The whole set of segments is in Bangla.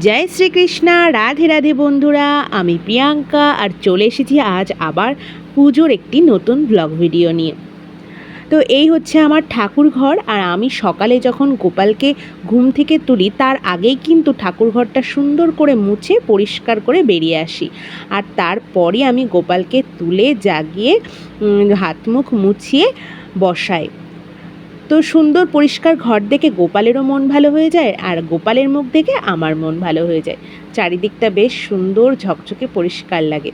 জয় শ্রীকৃষ্ণা, রাধে রাধে বন্ধুরা। আমি প্রিয়াঙ্কা আর চলে এসেছি আজ আবার পুজোর একটি নতুন ব্লগ ভিডিও নিয়ে। তো এই হচ্ছে আমার ঠাকুর ঘর আর আমি সকালে যখন গোপালকে ঘুম থেকে তুলি, তার আগেই কিন্তু ঠাকুর ঘরটা সুন্দর করে মুছে, পরিষ্কার করে বেরিয়ে আসি। আর তারপরে আমি গোপালকে তুলে জাগিয়ে হাত মুখ মুছিয়ে বসাই। তো সুন্দর পরিষ্কার ঘর দেখে গোপালেরও মন ভালো হয়ে যায় আর গোপালের মুখ দেখে আমার মন ভালো হয়ে যায়। চারিদিকটা বেশ সুন্দর, ঝকঝকে পরিষ্কার লাগে।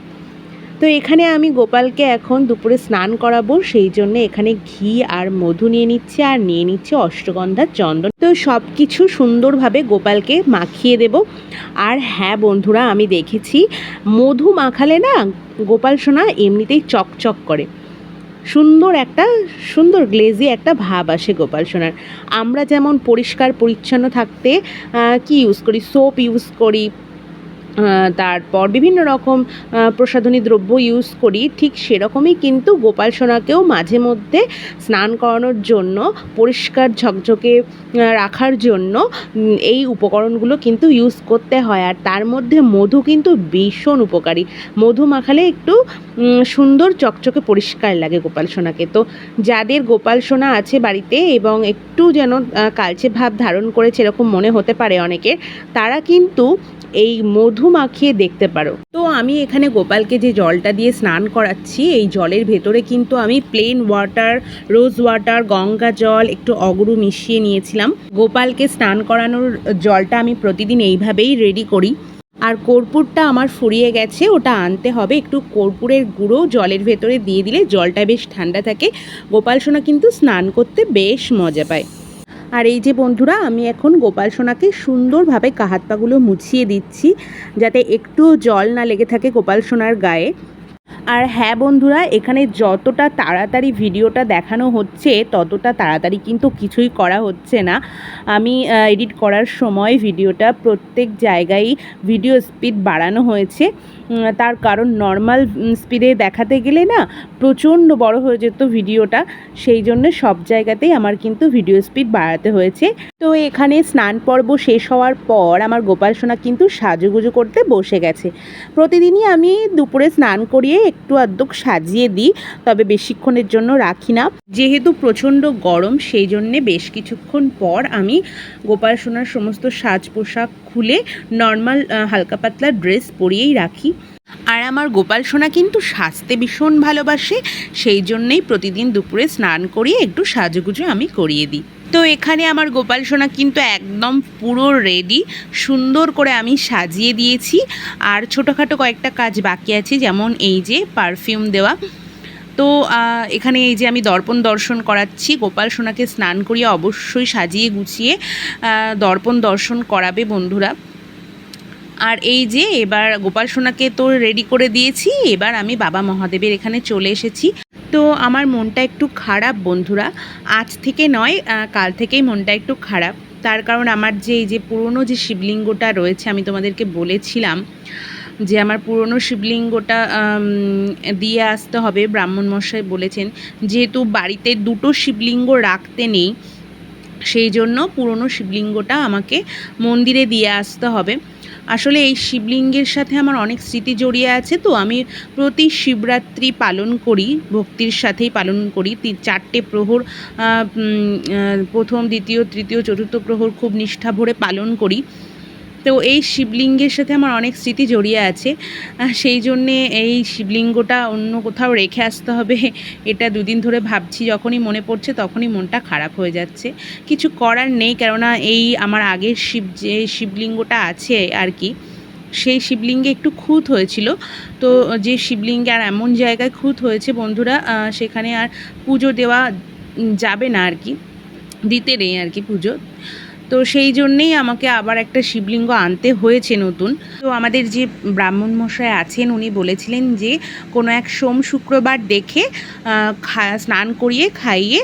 তো এখানে আমি গোপালকে এখন দুপুরে স্নান করাবো, সেই জন্য এখানে ঘি আর মধু নিয়ে নিচ্ছে আর নিয়ে নিচ্ছে অষ্টগন্ধার চন্দন। তো সব কিছু সুন্দরভাবে গোপালকে মাখিয়ে দেব। আর হ্যাঁ বন্ধুরা, আমি দেখেছি, মধু মাখালে না গোপাল সোনা এমনিতেই চকচক করে। সুন্দর একটা, সুন্দর গ্লেজি একটা ভাব আসে গোপাল সোনার। আমরা যেমন পরিষ্কার, পরিচ্ছন্ন থাকতে কি ইউজ করি? সোপ ইউজ করি তারপর বিভিন্ন রকম প্রসাধনী দ্রব্য ইউজ করি। ঠিক সেরকমই কিন্তু গোপাল সোনাকেও মাঝে মধ্যে স্নান করানোর জন্য, পরিষ্কার ঝকঝকে রাখার জন্য এই উপকরণগুলো কিন্তু ইউজ করতে হয়। আর তার মধ্যে মধু কিন্তু ভীষণ উপকারী। মধু মাখালে একটু সুন্দর চকচকে পরিষ্কার লাগে গোপাল সোনাকে। তো যাদের গোপাল সোনা আছে বাড়িতে এবং একটু যেন কালচে ভাব ধারণ করেছে, এরকম মনে হতে পারে অনেকের, তারা কিন্তু এই মধু মাখিয়ে দেখতে পারো। তো আমি এখানে গোপালকে যে জলটা দিয়ে স্নান করাচ্ছি, এই জলের ভেতরে কিন্তু আমি plain water rose water Ganga জল, একটু অগরু মিশিয়ে নিয়েছিলাম। গোপালকে স্নান করানোর জলটা আমি প্রতিদিন এইভাবেই রেডি করি। আর কর্পূরটা আমার ফুরিয়ে গেছে, ওটা আনতে হবে। একটু কর্পূরের গুঁড়ো জলের ভেতরে দিয়ে দিলে জলটা বেশ ঠান্ডা থাকে। গোপাল সোনা কিন্তু স্নান করতে বেশ মজা পায়। আর এই যে বন্ধুরা, আমি এখন গোপাল সোনাকে সুন্দরভাবে কাহাত পাগুলো মুছিয়ে দিচ্ছি, যাতে একটুও জল না লেগে থাকে গোপাল সোনার গায়ে। আর হ্যাঁ বন্ধুরা, এখানে যতটা তাড়াতাড়ি ভিডিওটা দেখানো হচ্ছে, ততটা তাড়াতাড়ি কিন্তু কিছুই করা হচ্ছে না। আমি এডিট করার সময় ভিডিওটা প্রত্যেক জায়গায় ভিডিও স্পিড বাড়ানো হয়েছে। তার কারণ নর্মাল স্পিডে দেখাতে গেলে না প্রচণ্ড বড় হয়ে যেত ভিডিওটা। সেই জন্য সব জায়গাতেই আমার কিন্তু ভিডিও স্পিড বাড়াতে হয়েছে। তো এখানে স্নান পর্ব শেষ হওয়ার পর আমার গোপাল সোনা কিন্তু সাজুগুজু করতে বসে গেছে। প্রতিদিনই আমি দুপুরে স্নান করিয়ে একটু আধটুক সাজিয়ে দিই, তবে বেশিক্ষণের জন্য রাখি না। যেহেতু প্রচণ্ড গরম, সেই জন্যে বেশ কিছুক্ষণ পর আমি গোপাল সোনার সমস্ত সাজ পোশাক খুলে নর্মাল হালকা পাতলা ড্রেস পরিয়েই রাখি। আর আমার গোপাল সোনা কিন্তু সাজতে ভীষণ ভালোবাসে, সেই জন্যেই প্রতিদিন দুপুরে স্নান করিয়ে একটু সাজুগুজু আমি করিয়ে দিই। তো এখানে আমার গোপাল সোনা কিন্তু একদম পুরো রেডি সুন্দর করে আমি সাজিয়ে দিয়েছি। আর ছোটোখাটো কয়েকটা কাজ বাকি আছে, যেমন এই যে পারফিউম দেওয়া। তো এখানে এই যে আমি দর্পণ দর্শন করাচ্ছি, গোপাল সোনাকে স্নান করিয়ে অবশ্যই সাজিয়ে গুছিয়ে দর্পণ দর্শন করাবে বন্ধুরা। আর এই যে এবার গোপাল সোনাকে তো রেডি করে দিয়েছি, এবার আমি বাবা মহাদেবের এখানে চলে এসেছি। তো আমার মনটা একটু খারাপ বন্ধুরা, আজ থেকে নয় কাল থেকেই মনটা একটু খারাপ। তার কারণ আমার যে এই যে পুরনো যে শিবলিঙ্গটা রয়েছে, আমি তোমাদেরকে বলেছিলাম যে আমার পুরনো শিবলিঙ্গটা দিয়ে আসতে হবে। ব্রাহ্মণ মশাই বলেছেন, যেহেতু বাড়িতে দুটো শিবলিঙ্গ রাখতে নেই, সেই জন্য পুরনো শিবলিঙ্গটা আমাকে মন্দিরে দিয়ে আসতে হবে। আসলে এই শিবলিঙ্গের সাথে আমার অনেক স্মৃতি জড়িয়ে আছে, তো আমি প্রতি শিবরাত্রি পালন করি, ভক্তির সাথেই পালন করি। চারটে প্রহর প্রথম, দ্বিতীয়, তৃতীয়, চতুর্থ প্রহর খুব নিষ্ঠা ভরে পালন করি। তো এই শিবলিঙ্গের সাথে আমার অনেক স্মৃতি জড়িয়ে আছে। সেই জন্যে এই শিবলিঙ্গটা অন্য কোথাও রেখে আসতে হবে। এটা দুদিন ধরে ভাবছি, যখনই মনে পড়ছে তখনই মনটা খারাপ হয়ে যাচ্ছে। কিছু করার নেই, কেননা এই আমার আগের শিব যে শিবলিঙ্গটা আছে আর কি, সেই শিবলিঙ্গে একটু খুঁত হয়েছিল। তো যে শিবলিঙ্গে আর এমন জায়গায় খুঁত হয়েছে বন্ধুরা সেখানে আর পুজো দেওয়া যাবে না আর কি, দিতে নেই আর কি পুজো। তো সেই জন্যেই আমাকে আবার একটা শিবলিঙ্গ আনতে হয়েছে নতুন। তো আমাদের যে ব্রাহ্মণ মশাই আছেন, উনি বলেছিলেন যে কোনো এক সোম শুক্রবার দেখে স্নান করিয়ে, খাইয়ে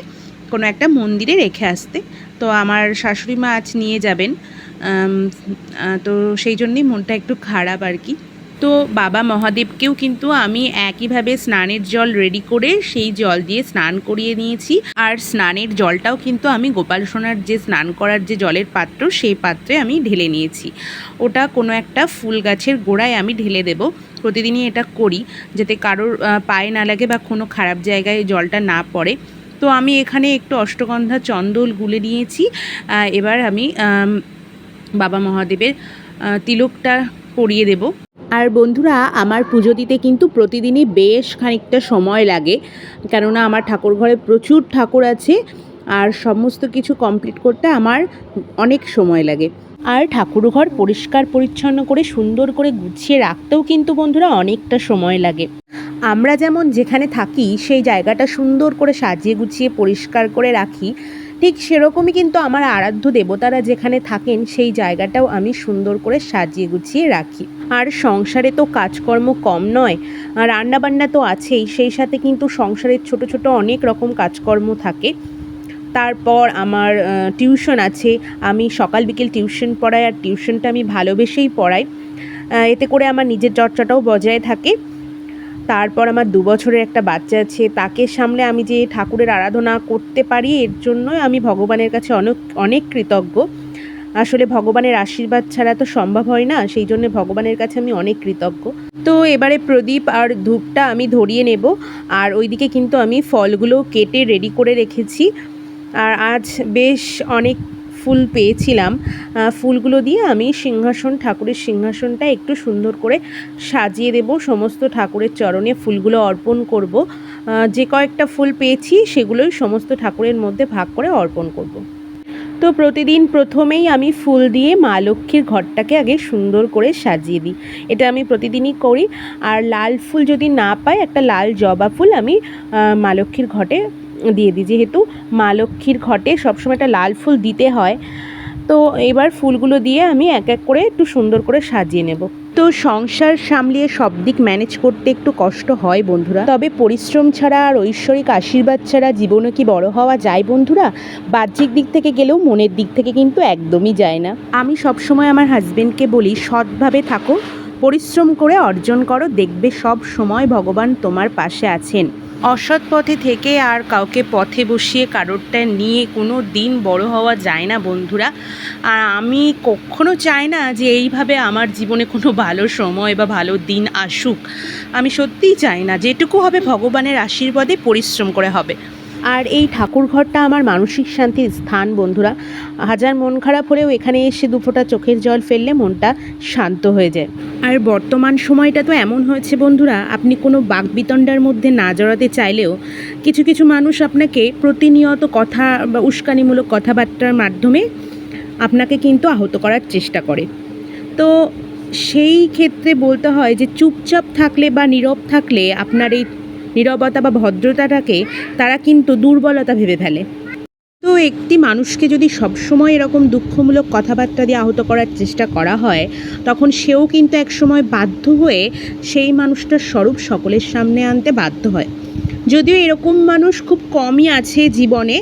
কোনো একটা মন্দিরে রেখে আসতে। তো আমার শাশুড়ি মা আজ নিয়ে যাবেন। তো সেই জন্যই মনটা একটু খারাপ আর কি। তো বাবা মহাদেবকেও কিন্তু আমি একইভাবে স্নানের জল রেডি করে সেই জল দিয়ে স্নান করিয়ে নিয়েছি। আর স্নানের জলটাও কিন্তু আমি গোপাল সোনার যে স্নান করার যে জলের পাত্র, সেই পাত্রে আমি ঢেলে নিয়েছি। ওটা কোনো একটা ফুল গাছের গোড়ায় আমি ঢেলে দেব। প্রতিদিনই এটা করি, যাতে কারোর পায়ে না লাগে বা কোনো খারাপ জায়গায় জলটা না পড়ে। তো আমি এখানে একটু অষ্টগন্ধা চন্দল গুলে নিয়েছি। এবার আমি বাবা মহাদেবের তিলকটা পরিয়ে দেব। আর বন্ধুরা, আমার পুজো দিতে কিন্তু প্রতিদিনই বেশ খানিকটা সময় লাগে। কেননা, আমার ঠাকুর ঘরে প্রচুর ঠাকুর আছে আর সমস্ত কিছু কমপ্লিট করতে আমার অনেক সময় লাগে। আর ঠাকুর ঘর পরিষ্কার, পরিচ্ছন্ন করে, সুন্দর করে গুছিয়ে রাখতেও কিন্তু বন্ধুরা অনেকটা সময় লাগে। আমরা যেমন যেখানে থাকি, সেই জায়গাটা সুন্দর করে সাজিয়ে গুছিয়ে পরিষ্কার করে রাখি। ঠিক সেরকমই কিন্তু আমার আরাধ্য দেবতারা যেখানে থাকেন, সেই জায়গাটাও আমি সুন্দর করে সাজিয়ে গুছিয়ে রাখি। আর সংসারে তো কাজকর্ম কম নয়, আর রান্নাবান্না তো আছেই, সেই সাথে কিন্তু সংসারের ছোট ছোট অনেক রকম কাজকর্ম থাকে। তারপর আমার টিউশন আছে, আমি সকাল বিকেল টিউশন পড়াই, আর টিউশনটা আমি ভালোবেসেই পড়াই। এতে করে আমার নিজের চর্চাটাও বজায় থাকে। তারপর আমার দু বছরের একটা বাচ্চা আছে, তাকে সামলে আমি যে ঠাকুরের আরাধনা করতে পারি, এর জন্যই আমি ভগবানের কাছে অনেক অনেক কৃতজ্ঞ। আসলে ভগবানের আশীর্বাদ ছাড়া তো সম্ভব হয় না, সেই জন্য ভগবানের কাছে আমি অনেক কৃতজ্ঞ। তো এবারে প্রদীপ আর ধূপটা আমি ধরিয়ে নেব, আর ওইদিকে কিন্তু আমি ফলগুলো কেটে রেডি করে রেখেছি। আর আজ বেশ অনেক ফুল পেয়েছিলাম। ফুলগুলো দিয়ে আমি সিংহাসন, ঠাকুরের সিংহাসনটা একটু সুন্দর করে সাজিয়ে দেব। সমস্ত ঠাকুরের চরণে ফুলগুলো অর্পণ করব। যে কয়েকটা ফুল পেয়েছি সেগুলোই সমস্ত ঠাকুরের মধ্যে ভাগ করে অর্পণ করব। তো প্রতিদিন প্রথমেই আমি ফুল দিয়ে মা লক্ষ্মীর ঘরটাকে আগে সুন্দর করে সাজিয়ে দিই। এটা আমি প্রতিদিনই করি। আর লাল ফুল যদি না পাই, একটা লাল জবা ফুল আমি মা লক্ষ্মীর ঘটে দিয়ে দিই। যেহেতু মা লক্ষ্মীর ঘটে, সবসময় একটা লাল ফুল দিতে হয়। তো এবার ফুলগুলো দিয়ে আমি এক এক করে একটু সুন্দর করে সাজিয়ে নেব। তো সংসার সামলিয়ে সব দিক ম্যানেজ করতে একটু কষ্ট হয় বন্ধুরা। তবে পরিশ্রম ছাড়া আর ঐশ্বরিক আশীর্বাদ ছাড়া জীবনে কি বড় হওয়া যায় বন্ধুরা? বাহ্যিক দিক থেকে গেলেও মনের দিক থেকে কিন্তু একদমই যায় না। আমি সবসময় আমার হাজবেন্ডকে বলি, সৎভাবে থাকো। পরিশ্রম করে অর্জন করো, দেখবে সব সময় ভগবান তোমার পাশে আছেন। অসৎ পথে থেকে আর কাউকে পথে বসিয়ে কারোরটা নিয়ে কোনো দিন বড় হওয়া যায় না বন্ধুরা। আর আমি কখনো চাই না যে এইভাবে আমার জীবনে কোনো ভালো সময় বা ভালো দিন আসুক। আমি সত্যিই চাই না, যেটুকু হবে ভগবানের আশীর্বাদে পরিশ্রম করে হবে। আর এই ঠাকুর ঘরটা আমার মানসিক শান্তির স্থান, বন্ধুরা। হাজার মন খারাপ হলেও এখানে এসে দুফোঁটা চোখের জল ফেললে মনটা শান্ত হয়ে যায়। আর বর্তমান সময়টা তো এমন হয়েছে, বন্ধুরা, আপনি কোনো বাকবিতণ্ডার মধ্যে না জড়াতে চাইলেও কিছু কিছু মানুষ আপনাকে প্রতিনিয়ত কথা বা উস্কানিমূলক কথাবার্তার মাধ্যমে আপনাকে কিন্তু আহত করার চেষ্টা করে। তো সেই ক্ষেত্রে বলতে হয় যে, চুপচাপ থাকলে বা নীরব থাকলে আপনার এই নীরবতা বা ভদ্রতাটাকে তারা কিন্তু দুর্বলতা ভেবে ফেলে। তো একটি মানুষকে যদি সবসময় এরকম দুঃখমূলক কথাবার্তা দিয়ে আহত করার চেষ্টা করা হয়, তখন সেও কিন্তু একসময় বাধ্য হয়ে সেই মানুষটার স্বরূপ সকলের সামনে আনতে বাধ্য হয়। যদিও এরকম মানুষ খুব কমই আছে জীবনে,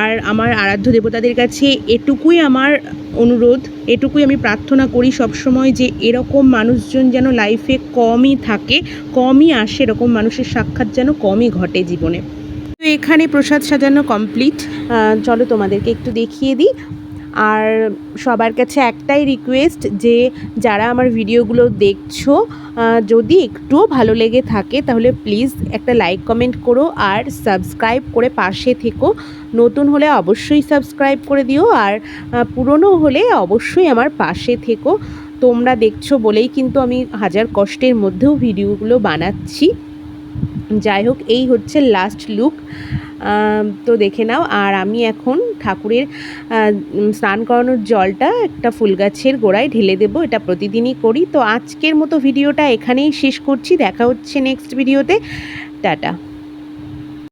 আর আমার আরাধ্য দেবতাদের কাছে এটুকুই আমার অনুরোধ, এটুকুই আমি প্রার্থনা করি সবসময় যে এরকম মানুষজন যেন লাইফে কমই থাকে, কমই আসে, এরকম মানুষের সাক্ষাৎ যেন কমই ঘটে জীবনে। তো এখানে প্রসাদ সাজানো কমপ্লিট চলো তোমাদেরকে একটু দেখিয়ে দিই। আর সবার কাছে একটাই রিকোয়েস্ট যে যারা আমার ভিডিওগুলো দেখছ যদি একটুও ভালো লেগে থাকে, তাহলে প্লিজ একটা লাইক কমেন্ট করো আর সাবস্ক্রাইব করে পাশে থেকো। নতুন হলে অবশ্যই সাবস্ক্রাইব করে দিও আর পুরনো হলে অবশ্যই আমার পাশে থেকো। তোমরা দেখছ বলেই কিন্তু আমি হাজার কষ্টের মধ্যেও ভিডিওগুলো বানাচ্ছি। যাই হোক, এই হচ্ছে লাস্ট লুক তো দেখে নাও। আর আমি এখন ঠাকুরের স্নান করানোর জলটা একটা ফুল গাছের গোড়ায় ঢেলে দেবো। এটা প্রতিদিনই করি। তো আজকের মতো ভিডিওটা এখানেই শেষ করছি। দেখা হচ্ছে নেক্সট ভিডিওতে টাটা।